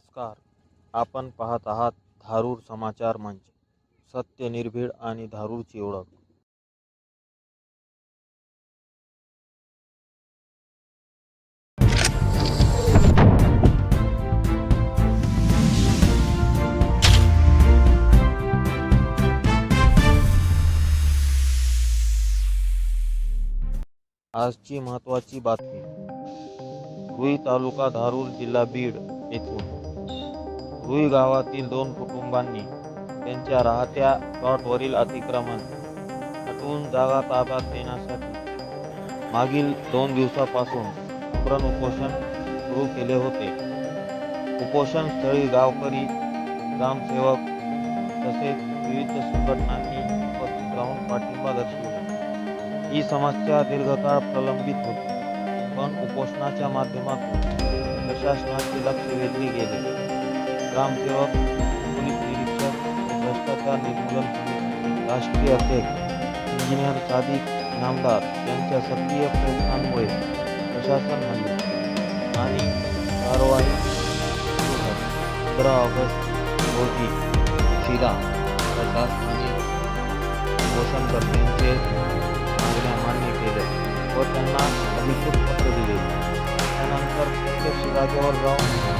नमस्कार. आपण पाहत आहात धारूर समाचार मंच. सत्य निर्भीड आणि धारूरची ओळख. आजची महत्त्वाची बातमी. रुई तालुका धारूर जिल्हा बीड येथून. रुई गावातील दोन कुटुंबांनी त्यांच्या राहत्या प्लॉटवरील अतिक्रमण हटवून जागा ताब्यात देण्यासाठी मागील दोन दिवसापासून आमरण उपोषण सुरू केले होते. उपोषण स्थळी गावकरी ग्रामसेवक तसेच विविध संघटनांनी उपस्थित राहून पाठिंबा दर्शवला. ही समस्या दीर्घकाळ प्रलंबित होती पण उपोषणाच्या माध्यमातून प्रशासनाचे लक्ष वेधले गेले. ग्रामसेवक पोलीस निरीक्षक, भ्रष्टाचार निर्मूलन राष्ट्रीय अध्यक्ष, इंजिनियर सादिक इनामदार यांच्या सक्रिय प्रयत्नांमुळे प्रशासन हल्ले आणि कारवाई पंधरा ऑगस्ट रोजी शिरा प्रशासनाने उपोषणकर्त्यांचे मागण्या मान्य केल्या व त्यांना अधिकृत पत्र दिले. त्यानंतर प्रत्यक्ष जागेवर जाऊन